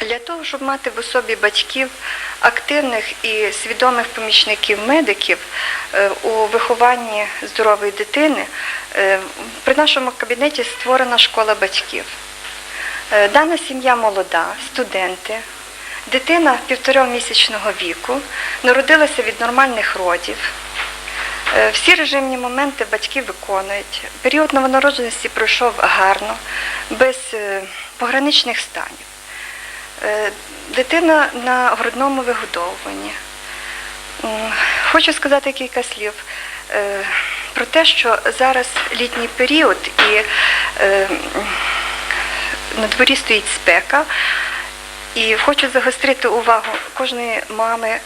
Для того, щоб мати в особі батьків активних і свідомих помічників медиків е, у вихованні здорової дитини, е, при нашому кабінеті створена школа батьків. Е, Дана сім'я молода, студенти. Дитина півторамісячного віку народилася від нормальних родів. Всі режимні моменти батьки виконують. Період новонародженості пройшов гарно, без пограничних станів. Е, Дитина на грудному вигодовуванні. Хочу сказати кілька слів е, про те, що зараз літній період і е, на дворі стоїть спека. І хочу загострити увагу кожної мами,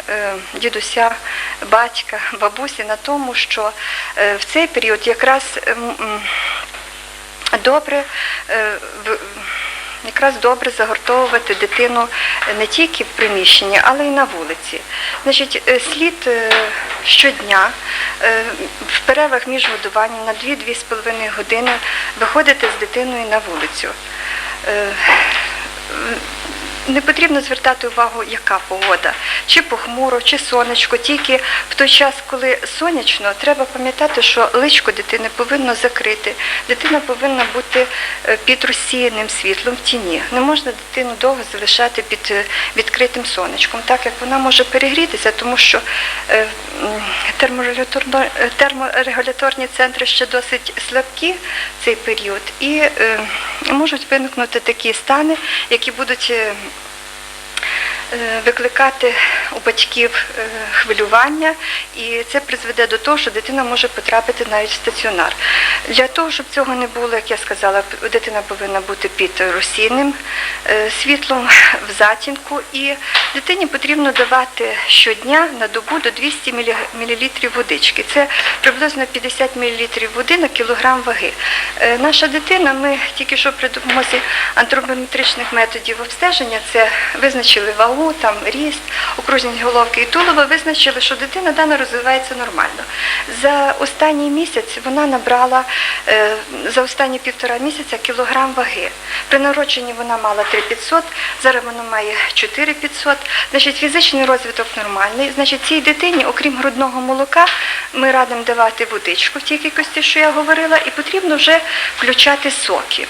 дідуся, батька, бабусі на тому, що в цей період якраз добре якраз добре загортовувати дитину не тільки в приміщенні, але й на вулиці. Значить, е, слід е, щодня е, в перервах між годуванням на 2-2,5 години виходити з дитиною на вулицю. Не потрібно звертати увагу, яка погода, чи похмуро, чи сонечко. Тільки в той час, коли сонячно, треба пам'ятати, що личко дитини повинно закрити. Дитина повинна бути е, під розсіяним світлом в тіні. Не можна дитину довго залишати під е, відкритим сонечком, так як вона може перегрітися, тому що е, терморегуляторні центри ще досить слабкі в цей період, і можуть виникнути такі стани, які будуть. Е, викликати у батьків е, хвилювання, і це призведе до того, що дитина може потрапити навіть в стаціонар. Для того, щоб цього не було, як я сказала, дитина повинна бути під розсійним е, світлом в затінку, і дитині потрібно давати щодня на добу до 200 мл водички. Це приблизно 50 мл води на кілограм ваги. Наша дитина, ми тільки що при допомозі антропометричних методів обстеження, це визначили вагу, там ріст, окружність головки і тулова, визначили, що дитина дана розвивається нормально. За останній місяць вона набрала е, за останні півтора місяця кілограм ваги. При народженні вона мала 3500, зараз вона має 4500. Значить, фізичний розвиток нормальний. Значить, цій дитині, окрім грудного молока, ми радимо давати водичку в тій кількості, що я говорила, і потрібно вже включати соки.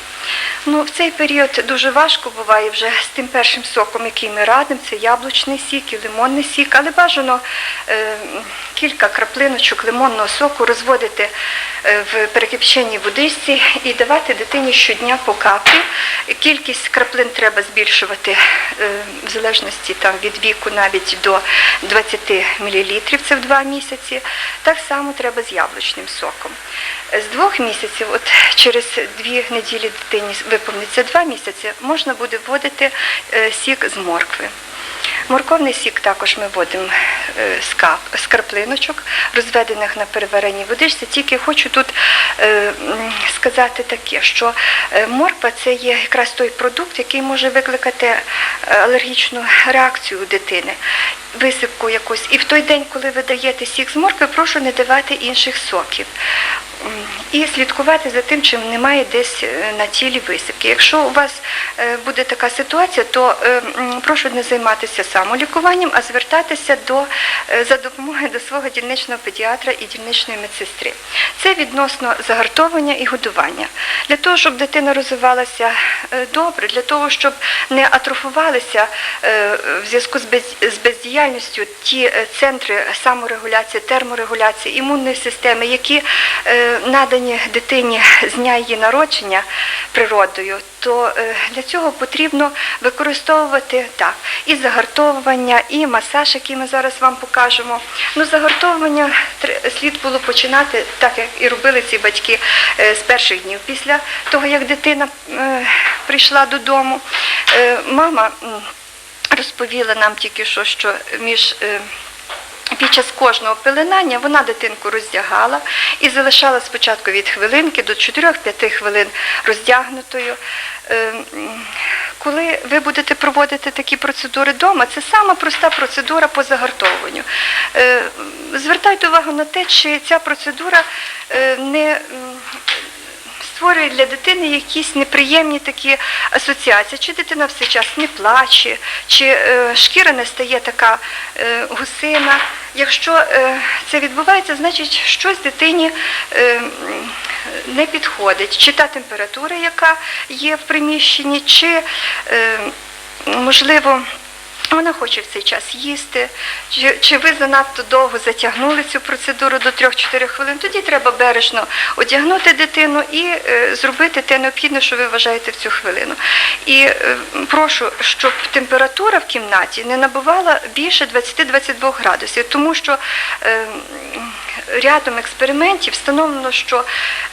Ну, в цей період дуже важко буває вже з тим першим соком, який ми радимо, це яблучний сік і лимонний сік, але бажано е, кілька краплиночок лимонного соку розводити е, в перекипченій водичці і давати дитині щодня по каплі. Кількість краплин треба збільшувати е, в залежності там, від віку навіть до 20 мл, це в два місяці. Так само треба з яблучним соком. З двох місяців, от через дві неділі дитині виповниться два місяці, можна буде вводити сік з моркви. Морковний сік також ми вводимо е, з краплиночок, розведених на перевареній водичці. Тільки хочу тут е, сказати таке, що е, морква це є якраз той продукт, який може викликати алергічну реакцію у дитини, висипку якусь. І в той день, коли ви даєте сік з моркви, прошу не давати інших соків. І слідкувати за тим, чи немає десь е, на тілі висипки. Якщо у вас е, буде така ситуація, то е, прошу не займатися самолікуванням, а звертатися до, за допомогою до свого дільничного педіатра і дільничної медсестри. Це відносно загартовування і годування. Для того, щоб дитина розвивалася добре, для того, щоб не атрофувалися в зв'язку з, бездіяльністю ті центри саморегуляції, терморегуляції, імунної системи, які надані дитині з дня її народження природою, то е, для цього потрібно використовувати так і загартовування, і масаж, який ми зараз вам покажемо. Ну, загартовування слід було починати, так як і робили ці батьки е, з перших днів після того, як дитина е, прийшла додому. Мама розповіла нам тільки що, що між під час кожного пеленання вона дитинку роздягала і залишала спочатку від хвилинки до 4-5 хвилин роздягнутою. Е, Коли ви будете проводити такі процедури вдома, це сама проста процедура по загартовуванню. Е, Звертайте увагу на те, чи ця процедура е, не створює для дитини якісь неприємні такі асоціації. Чи дитина все час не плаче, чи шкіра не стає така гусина. Якщо е, це відбувається, значить щось дитині е, не підходить. Чи та температура, яка є в приміщенні, чи е, можливо. Вона хоче в цей час їсти, чи, чи ви занадто довго затягнули цю процедуру до 3-4 хвилин, тоді треба бережно одягнути дитину і е, зробити те необхідне, що ви вважаєте в цю хвилину. І е, прошу, щоб температура в кімнаті не набувала більше 20-22 градусів, тому що е, рядом експериментів встановлено, що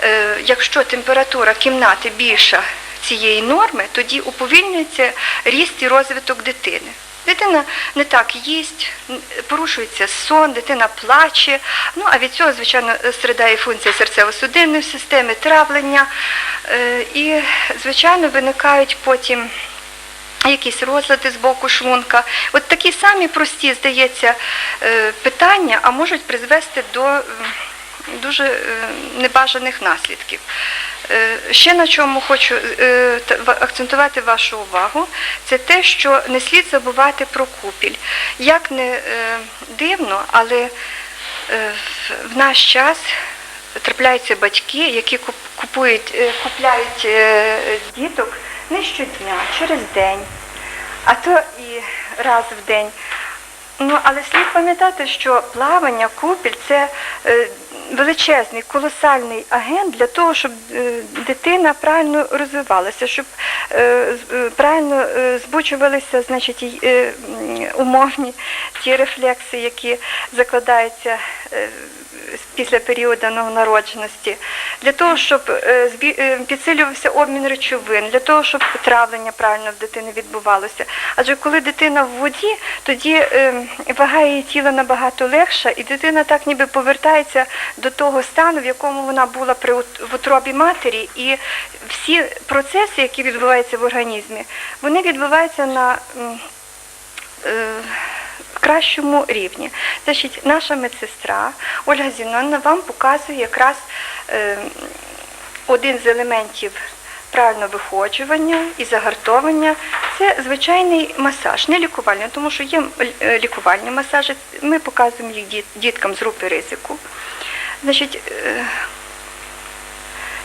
е, якщо температура кімнати більша цієї норми, тоді уповільнюється ріст і розвиток дитини. Дитина не так їсть, порушується сон, дитина плаче. Ну а від цього, звичайно, страдає функція серцево-судинної системи, травлення. Е, І, звичайно, виникають потім якісь розлади з боку шлунка. От такі самі прості, здається, е, питання, а можуть призвести до дуже е, небажаних наслідків. Е, Ще на чому хочу е, акцентувати вашу увагу, це те, що не слід забувати про купіль. Як не дивно, але в- наш час трапляються батьки, які купують, купляють діток не щодня, через день, а то і раз в день. Ну, але слід пам'ятати, що плавання, купіль це величезний, колосальний агент для того, щоб е, дитина правильно розвивалася, щоб е, е, правильно збучувалися значить, умовні ті рефлекси, які закладаються після періоду новонародженості, для того, щоб е, е, підсилювався обмін речовин, для того, щоб травлення правильно в дитини відбувалося. Адже коли дитина в воді, тоді е, вага її тіла набагато легша, і дитина так ніби повертається до того стану, в якому вона була при в утробі матері, і всі процеси, які відбуваються в організмі, вони відбуваються на м, е, кращому рівні. Значить, наша медсестра Ольга Зіновна вам показує якраз е, один з елементів правильного виходжування і загартовування це звичайний масаж, не лікувальний, тому що є е, лікувальні масажі. Ми показуємо їх діт- діткам з групи ризику. Значить, е,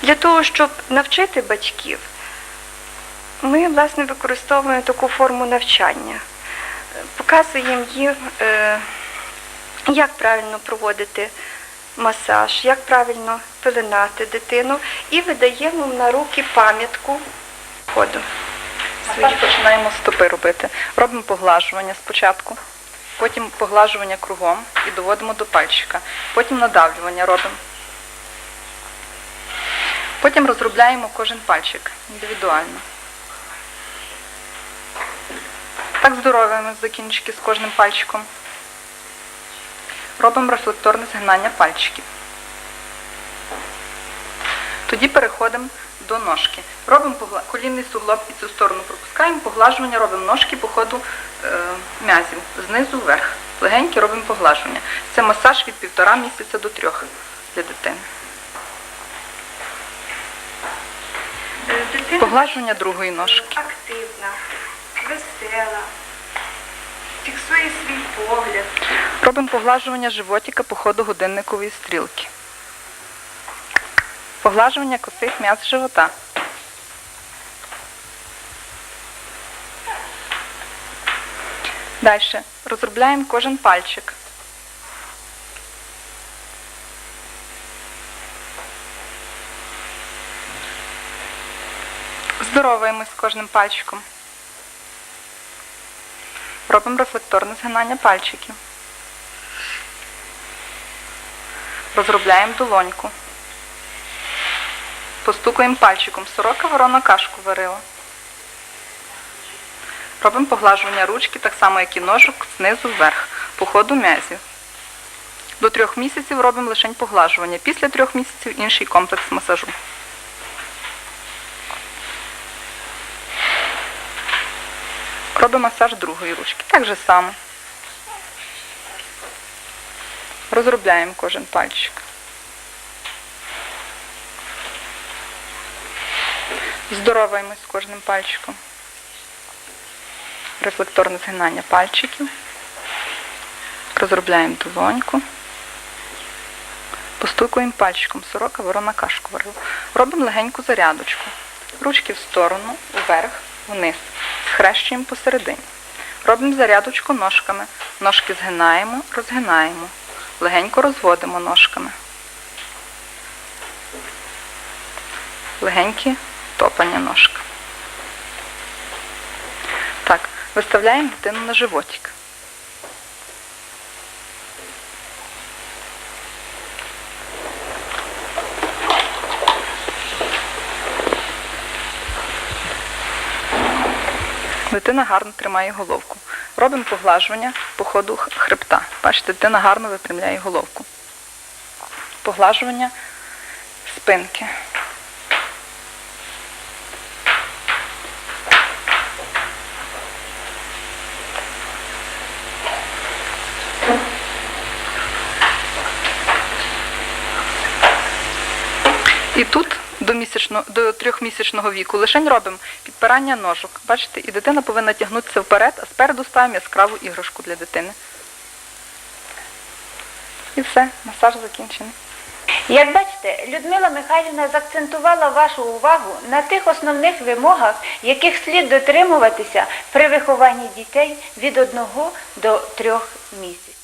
для того, щоб навчити батьків, ми власне використовуємо таку форму навчання. Показуємо їм, е, як правильно проводити масаж, як правильно пеленати дитину і видаємо на руки пам'ятку ходу. Тепер починаємо стопи робити. Робимо поглажування спочатку, потім поглажування кругом і доводимо до пальчика. Потім надавлювання робимо. Потім розробляємо кожен пальчик індивідуально. Так здоровуємо закінчики з кожним пальчиком. Робимо рефлекторне згинання пальчиків. Тоді переходимо до ножки. Робимо колінний суглоб і цю сторону пропускаємо, поглажування робимо ножки по ходу е, м'язів, знизу вверх. Легенькі робимо поглажування. Це масаж від півтора місяця до трьох для дитини. Дитина Поглажування другої ножки. активна, весела, фіксує свій погляд. Робимо поглажування животика по ходу годинникової стрілки. Поглажування косих м'яз живота. Далі. Розробляємо кожен пальчик. Здороваємось кожним пальчиком. Робимо рефлекторне згинання пальчиків. Розробляємо долоньку. Постукаємо пальчиком. Сорока ворона кашку варила. Робимо поглажування ручки, так само, як і ножок, знизу вверх, по ходу м'язів. До трьох місяців робимо лише поглажування. Після трьох місяців інший комплекс масажу. Робимо масаж другої ручки. Так же само. Розробляємо кожен пальчик. Здороваємось з кожним пальчиком. Рефлекторне згинання пальчиків. Розробляємо долоньку. Постукуємо пальчиком. Сорока ворона кашку варила. Робимо легеньку зарядочку. Ручки в сторону, вверх, вниз. Схрещуємо посередині. Робимо зарядочку ножками. Ножки згинаємо, розгинаємо. Легенько розводимо ножками. Легенькі топання ножка. Так, виставляємо дитину на животик. Дитина гарно тримає головку. Робимо поглажування по ходу хребта. Бачите, дитина гарно випрямляє головку. Поглажування спинки. І тут до, до трьохмісячного віку лишень робимо підпирання ножок. Бачите, і дитина повинна тягнутися вперед, а спереду ставимо яскраву іграшку для дитини. І все, масаж закінчений. Як бачите, Людмила Михайлівна заакцентувала вашу увагу на тих основних вимогах, яких слід дотримуватися при вихованні дітей від 1 до 3 місяців.